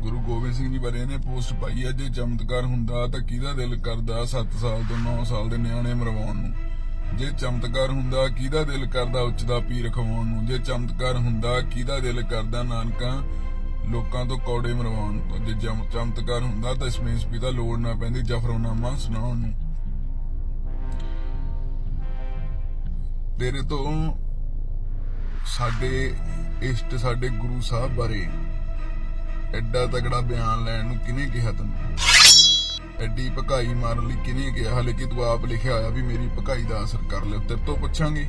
ਗੁਰੂ ਗੋਬਿੰਦ ਸਿੰਘ ਜੀ ਬਾਰੇ ਇਹਨੇ ਪੋਸਟ ਪਾਈ ਹੈ, ਜੇ ਚਮਤਕਾਰ ਹੁੰਦਾ ਤਾਂ ਕਿਹਦਾ ਦਿਲ ਕਰਦਾ 7 ਸਾਲ ਤੋਂ 9 ਸਾਲ ਦੇ ਨਿਆਣੇ ਮਰਵਾਉਣ ਨੂੰ? ਜੇ ਚਮਤਕਾਰ ਹੁੰਦਾ, ਕਿਹਦਾ ਦਿਲ ਕਰਦਾ ਉੱਚ ਦਾ ਪੀਰ ਖਵਾਉਣ ਨੂੰ? ਜੇ ਚਮਤਕਾਰ ਹੁੰਦਾ, ਕਿਹਦਾ ਦਿਲ ਕਰਦਾ ਨਾਨਕਾ ਲੋਕਾਂ ਤੋਂ ਕੌੜੇ ਮਰਵਾਉਣ ਨੂੰ? ਜੇ ਚਮਤਕਾਰ ਹੁੰਦਾ ਤਾਂ ਸਮੇਸ ਪਿਤਾ ਲੋੜ ਨਾ ਪੈਂਦੀ, ਜਫਰਨਾਮਾ ਸੁਣਾਉਣ ਨੂੰ। ਤੇਰੇ ਤੋਂ ਸਾਡੇ ਇਸ਼ਟ ਸਾਡੇ ਗੁਰੂ ਸਾਹਿਬ ਬਾਰੇ ਐਡਾ ਤਗੜਾ ਬਿਆਨ ਲੈਣ ਨੂੰ ਕਿਹਨੇ ਕਿਹਾ ਤੈਨੂੰ? ਐਡੀ ਭਕਾਈ ਮਾਰਨ ਲਈ ਕਿਹਨੇ ਕਿਹਾ? ਹਲੇ ਕਿ ਤੂੰ ਆਪ ਲਿਖਿਆ ਹੋਇਆ ਵੀ ਮੇਰੀ ਭਕਾਈ ਦਾ ਅਸਰ ਕਰ ਲਿਓ। ਤੇਰੇ ਤੋਂ ਪੁੱਛਾਂਗੇ।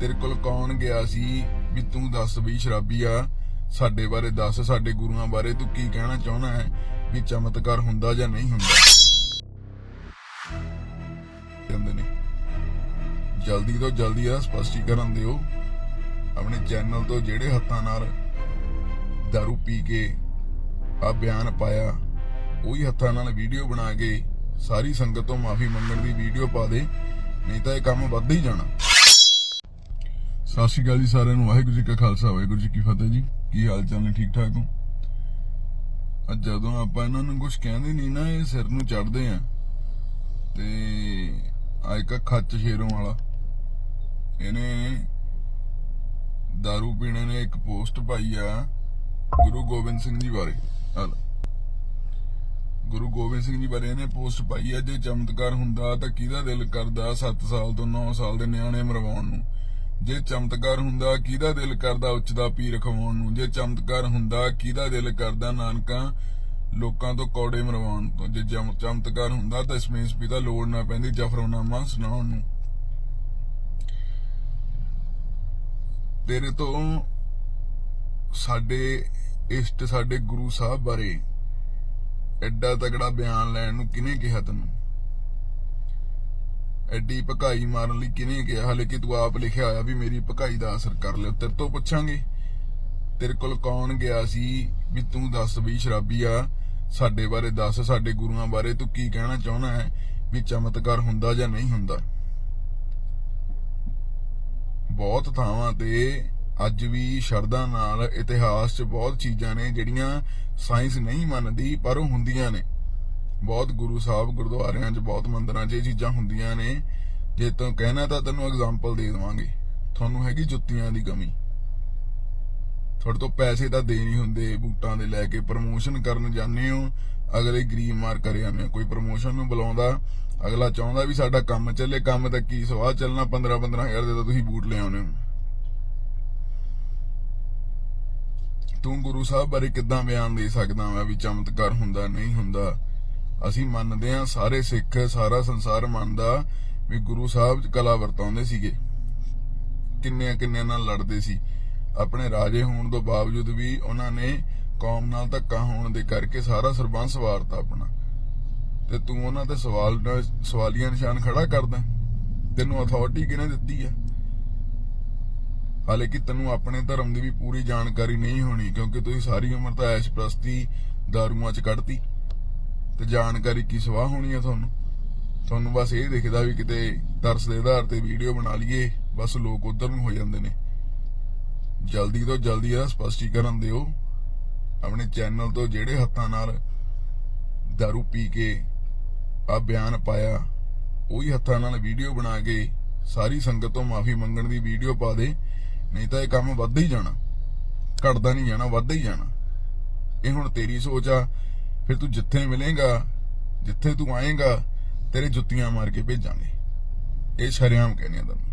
ਤੇਰੇ ਕੋਲ ਕੌਣ ਗਿਆ ਸੀ ਵੀ ਤੂੰ ਦੱਸ ਵੀ ਸ਼ਰਾਬੀ ਆ? ਸਾਡੇ ਬਾਰੇ ਦੱਸ, ਸਾਡੇ ਗੁਰੂਆਂ ਬਾਰੇ ਤੂੰ ਕੀ ਕਹਿਣਾ ਚਾਹੁੰਦਾ ਹੈ? ਵੀ ਚਮਤਕਾਰ ਹੁੰਦਾ ਜਾਂ ਨਹੀਂ ਹੁੰਦਾ? ਕਹਿੰਦੇ ਨੇ, ਜਲਦੀ ਤੋਂ ਜਲਦੀ ਆ ਸਪਸ਼ਟੀਕਰਨ ਦਿਓ। ਆਪਣੇ ਚੈਨਲ ਤੋਂ ਜਿਹੜੇ ਹੱਥਾਂ ਨਾਲ दारू ਪੀ ਕੇ ਆ ਬਿਆਨ ਪਾਇਆ ਉਹੀ ਹੱਥਾਂ ਨਾਲ ਵੀਡੀਓ ਬਣਾ ਕੇ ਸਾਰੀ ਸੰਗਤ ਤੋਂ ਮਾਫੀ ਮੰਗਣ ਦੀ ਵੀਡੀਓ ਪਾ ਦੇ ਨਹੀਂ ਤਾਂ ਇਹ ਕੰਮ ਵੱਧ ਹੀ ਜਾਣਾ ਸਤਿ ਸ਼੍ਰੀ ਅਕਾਲ ਜੀ ਸਾਰਿਆਂ ਨੂੰ ਵਾਹਿਗੁਰੂ ਜੀ ਕਾ ਖਾਲਸਾ ਵਾਹਿਗੁਰੂ ਜੀ ਕੀ ਫਤਿਹ ਜੀ ਕੀ ਹਾਲ ਚਾਲ ਨੇ ਠੀਕ ਠਾਕ ਹੋ ਅੱਜ ਜਦੋਂ ਆਪਾਂ ਇਹਨਾਂ ਨੂੰ ਕੁਝ ਕਹਿੰਦੇ ਨਹੀਂ ਨਾ ਇਹ ਸਿਰ ਨੂੰ ਚੜਦੇ ਆ ਤੇ ਆ ਇੱਕ ਖੱਚ ਸ਼ੇਰੋਂ ਵਾਲਾ ਇਹਨੇ दारू ਪੀਣੇ ਨੇ ਇੱਕ ਪੋਸਟ ਪਾਈ ਆ ਗੁਰੂ ਗੋਬਿੰਦ ਸਿੰਘ ਜੀ ਬਾਰੇ। ਗੁਰੂ ਗੋਬਿੰਦ ਸਿੰਘ ਜੀ ਬਾਰੇ ਇਹਨੇ ਪੋਸਟ ਪਾਈ ਆ, ਜੇ ਚਮਤਕਾਰ ਹੁੰਦਾ ਤਾਂ ਕਿਹਦਾ ਦਿਲ ਕਰਦਾ 7 ਸਾਲ ਤੋਂ 9 ਸਾਲ ਦੇ ਨਿਆਣੇ ਮਰਵਾਉਣ ਨੂੰ? ਜੇ ਚਮਤਕਾਰ ਹੁੰਦਾ ਕਿਹਦਾ ਦਿਲ ਕਰਦਾ ਉੱਚ ਦਾ ਪੀਰ ਖਵਾਉਣ ਨੂੰ? ਜੇ ਚਮਤਕਾਰ ਹੁੰਦਾ ਕਿਹਦਾ ਦਿਲ ਕਰਦਾ ਨਾਨਕਾ ਲੋਕਾਂ ਤੋਂ ਕੌੜੇ ਮਰਵਾਉਣ ਤੋਂ? ਜੇ ਚਮਤਕਾਰ ਹੁੰਦਾ ਤਾਂ ਸਮੇਸ ਪਿਤਾ ਲੋੜ ਨਾ ਪੈਂਦੀ ਜਫਰਨਾਮਾ ਸੁਣਾਉਣ ਨੂੰ। ਤੇਰੇ ਤੋਂ ਸਾਡੇ ਇਸ਼ਟ ਸਾਡੇ ਗੁਰੂ ਸਾਹਿਬ ਬਾਰੇ ਐਡਾ ਤਗੜਾ ਬਿਆਨ ਲੈਣ ਨੂੰ ਕਿਹਨੇ ਕਿਹਾ ਤੈਨੂੰ? ਐਡੀ ਭਕਾਈ ਮਾਰਨ ਲਈ ਕਿਹਨੇ ਕਿਹਾ? ਹਲੇ ਕਿ ਤੂੰ ਆਪ ਲਿਖਿਆ ਹੋਇਆ ਵੀ ਮੇਰੀ ਭਕਾਈ ਦਾ ਅਸਰ ਕਰ ਲਿਓ। ਤੇਰੇ ਤੋਂ ਪੁੱਛਾਂਗੇ। ਤੇਰੇ ਕੋਲ ਕੌਣ ਗਿਆ ਸੀ ਵੀ ਤੂੰ ਦੱਸ ਵੀ ਸ਼ਰਾਬੀ ਆ? ਸਾਡੇ ਬਾਰੇ ਦੱਸ, ਸਾਡੇ ਗੁਰੂਆਂ ਬਾਰੇ ਤੂੰ ਕੀ ਕਹਿਣਾ ਚਾਹੁੰਦਾ ਹੈ? ਵੀ ਚਮਤਕਾਰ ਹੁੰਦਾ ਜਾਂ ਨਹੀਂ ਹੁੰਦਾ? ਬਹੁਤ ਥਾਵਾਂ ਤੇ ਅੱਜ ਵੀ ਸ਼ਰਧਾ ਨਾਲ ਇਤਿਹਾਸ 'ਚ ਬਹੁਤ ਚੀਜ਼ਾਂ ਨੇ ਜਿਹੜੀਆਂ ਸਾਇੰਸ ਨਹੀਂ ਮੰਨਦੀ, ਪਰ ਉਹ ਹੁੰਦੀਆਂ ਨੇ। ਬਹੁਤ ਗੁਰੂ ਸਾਹਿਬ ਗੁਰਦੁਆਰਿਆਂ 'ਚ ਬਹੁਤ ਮੰਦਰਾਂ 'ਚ ਇਹ ਚੀਜ਼ਾਂ ਹੁੰਦੀਆਂ ਨੇ। ਜੇ ਤੂੰ ਕਹਿਣਾ ਤਾਂ ਤੈਨੂੰ ਐਗਜ਼ਾਮਪਲ ਦੇ ਦੇਵਾਂਗੇ। ਤੁਹਾਨੂੰ ਹੈਗੀ ਜੁੱਤੀਆਂ ਦੀ ਕਮੀ। ਤੁਹਾਡੇ ਤੋਂ ਪੈਸੇ ਤਾਂ ਦੇ ਨਹੀਂ ਹੁੰਦੇ, ਬੂਟਾਂ ਦੇ ਲੈ ਕੇ ਪ੍ਰਮੋਸ਼ਨ ਕਰਨ ਜਾਂਦੇ ਹੋ। ਅਗਲੇ ਗਰੀਬ ਮਾਰ ਕਰਿਆ ਮੈਂ ਕੋਈ ਪ੍ਰਮੋਸ਼ਨ ਨੂੰ ਬੁਲਾਉਂਦਾ, ਅਗਲਾ ਚਾਹੁੰਦਾ ਵੀ ਸਾਡਾ ਕੰਮ ਚੱਲੇ, ਕੰਮ ਤਾਂ ਕੀ ਸਵਾਹ ਚੱਲਣਾ 15 15000 ਦੇ ਤਾਂ ਤੁਸੀਂ ਬੂਟ ਲਿਆਉਣੇ ਹੋ। ਤੂੰ ਗੁਰੂ ਸਾਹਿਬ ਬਾਰੇ ਕਿੱਦਾਂ ਬਿਆਨ ਦੇ ਸਕਦਾ ਵਾ ਵੀ ਚਮਤਕਾਰ ਹੁੰਦਾ, ਨਹੀਂ ਹੁੰਦਾ? ਅਸੀਂ ਮੰਨਦੇ ਆ ਸਾਰੇ ਸਿੱਖ, ਸਾਰਾ ਸੰਸਾਰ ਮੰਨਦਾ ਵੀ ਗੁਰੂ ਸਾਹਿਬ ਕਲਾ ਵਰਤਾਉਂਦੇ ਸੀਗੇ। ਕਿੰਨੇ ਕਿੰਨੇ ਨਾਲ ਲੜਦੇ ਸੀ। ਆਪਣੇ ਰਾਜੇ ਹੋਣ ਤੋਂ ਬਾਵਜੂਦ ਵੀ ਉਹਨਾਂ ਨੇ ਕੌਮ ਨਾਲ ਧੱਕਾ ਹੋਣ ਦੇ ਕਰਕੇ ਸਾਰਾ ਸਰਬੰਸ ਵਾਰਤਾ ਆਪਣਾ। ਤੇ ਤੂੰ ਉਹਨਾਂ ਤੇ ਸਵਾਲ, ਸਵਾਲੀਆਂ ਨਿਸ਼ਾਨ ਖੜਾ ਕਰਦਾ। ਤੈਨੂੰ ਅਥਾਰਟੀ ਕਿਹਨੇ ਦਿੱਤੀ ਆ? ਹਾਲੇ ਕਿ ਤੈਨੂੰ ਆਪਣੇ ਧਰਮ ਦੀ ਵੀ ਪੂਰੀ ਜਾਣਕਾਰੀ ਨਹੀਂ ਹੋਣੀ, ਕਿਉਂਕਿ ਤੁਸੀਂ ਸਾਰੀ ਉਮਰ ਤਾਂ ਐਸ਼ ਪ੍ਰਸਤੀ ਦਾਰੂਆਂ 'ਚ ਕੱਢਤੀ। ਤੇ ਜਾਣਕਾਰੀ ਕੀ ਸਵਾਹ ਹੋਣੀ ਹੈ ਤੁਹਾਨੂੰ? ਤੁਹਾਨੂੰ ਬਸ ਇਹ ਦਿਖਦਾ ਵੀ ਕਿਤੇ ਤਰਸ ਦੇ ਆਧਾਰ ਤੇ ਵੀਡੀਓ ਬਣਾ ਲਈਏ, ਬਸ ਲੋਕ ਉਧਰ ਨੂੰ ਹੋ ਜਾਂਦੇ ਨੇ। ਜਲਦੀ ਤੋਂ ਜਲਦੀ ਇਹਦਾ ਸਪਸ਼ਟੀਕਰਨ ਦਿਓ। ਆਪਣੇ ਚੈਨਲ ਤੋਂ ਜਿਹੜੇ ਹੱਥਾਂ ਨਾਲ दारू ਪੀ ਕੇ ਆ ਬਿਆਨ ਪਾਇਆ, ਉਹੀ ਹੱਥਾਂ ਨਾਲ ਵੀਡੀਓ ਬਣਾ ਕੇ ਸਾਰੀ ਸੰਗਤ ਤੋਂ ਮਾਫੀ ਮੰਗਣ ਦੀ ਵੀਡੀਓ ਪਾ ਦੇ। ਨਹੀਂ ਤਾਂ ਇਹ ਕੰਮ ਵੱਧ ਹੀ ਜਾਣਾ। ਘਟਦਾ ਨਹੀਂ ਜਾਣਾ, ਵੱਧ ਹੀ ਜਾਣਾ। ਇਹ ਹੁਣ ਤੇਰੀ ਸੋਚ ਆ, ਫਿਰ ਤੂੰ ਜਿੱਥੇ ਮਿਲੇਗਾ, ਜਿੱਥੇ ਤੂੰ ਆਏਗਾ, ਤੇਰੇ ਜੁੱਤੀਆਂ ਮਾਰ ਕੇ ਭੇਜਾਂਗੇ। ਇਹ ਸ਼ਰਿਆਮ ਕਹਿੰਦੇ ਆ ਤੁਹਾਨੂੰ